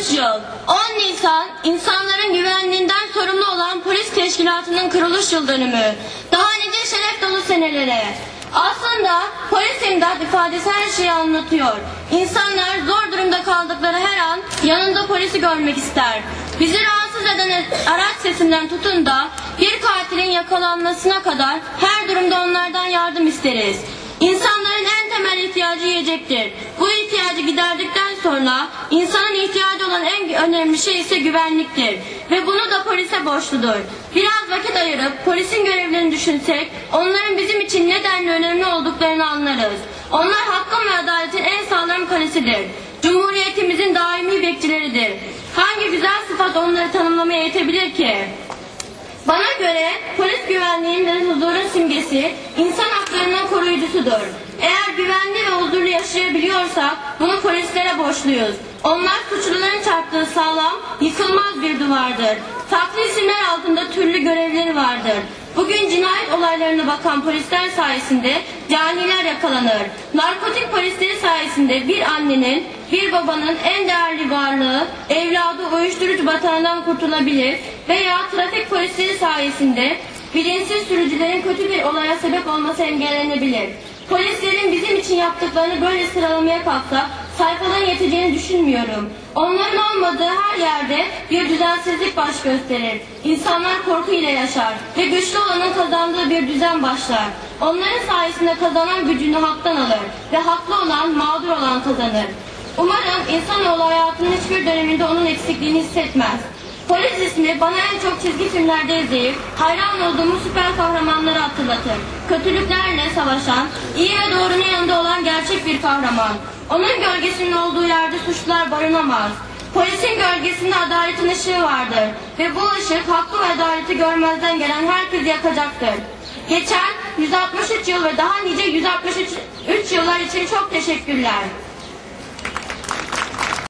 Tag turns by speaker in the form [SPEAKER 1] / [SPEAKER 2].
[SPEAKER 1] kuruluş yıl. 10 Nisan, insanların güvenliğinden sorumlu olan polis teşkilatının kuruluş yıl dönümü. Daha nice şeref dolu senelere. Aslında polis imdat ifadesi her şeyi anlatıyor. İnsanlar zor durumda kaldıkları her an yanında polisi görmek ister. Bizi rahatsız eden araç sesinden tutun da bir katilin yakalanmasına kadar her durumda onlardan yardım isteriz. İnsanların en temel ihtiyacı yiyecektir. Sonra insanın ihtiyacı olan en önemli şey ise güvenliktir. Ve bunu da polise borçludur. Biraz vakit ayırıp polisin görevlerini düşünsek onların bizim için ne denli önemli olduklarını anlarız. Onlar hakkın ve adaletin en sağlam kalesidir. Cumhuriyetimizin daimi bekçileridir. Hangi güzel sıfat onları tanımlamaya yetebilir ki? Bana göre polis güvenliğin ve huzurun simgesi insan haklarının koruyucusudur. Eğer güvenli ve huzurlu yaşayabiliyorsak bunu polislere borçluyuz. Onlar suçluların çarptığı sağlam, yıkılmaz bir duvardır. Farklı isimler altında türlü görevleri vardır. Bugün cinayet olaylarına bakan polisler sayesinde caniler yakalanır. Narkotik polisleri sayesinde bir annenin, bir babanın en değerli varlığı, evladı uyuşturucu batağından kurtulabilir veya trafik polisleri sayesinde bilinçsiz sürücülerin kötü bir olaya sebep olması engellenebilir. Polislerin bizim için yaptıklarını böyle sıralamaya kalksak sayfaların yeteceğini düşünmüyorum. Onların olmadığı her yerde bir düzensizlik baş gösterir. İnsanlar korkuyla yaşar ve güçlü olanın kazandığı bir düzen başlar. Onların sayesinde kazanan gücünü haktan alır ve haklı olan mağdur olan kazanır. Umarım insanoğlu hayatının hiçbir döneminde onun eksikliğini hissetmez. Polis ismi bana en çok çizgi filmlerde izleyip hayran olduğumuz süper kahramanları hatırlatır. Kötülüklerle savaşan, iyi ve doğrunun yanında olan gerçek bir kahraman. Onun gölgesinin olduğu yerde suçlular barınamaz. Polisin gölgesinde adaletin ışığı vardır ve bu ışık hakkı ve adaleti görmezden gelen herkesi yakacaktır. Geçen 163 yıl ve daha nice 163 yıllar için çok teşekkürler.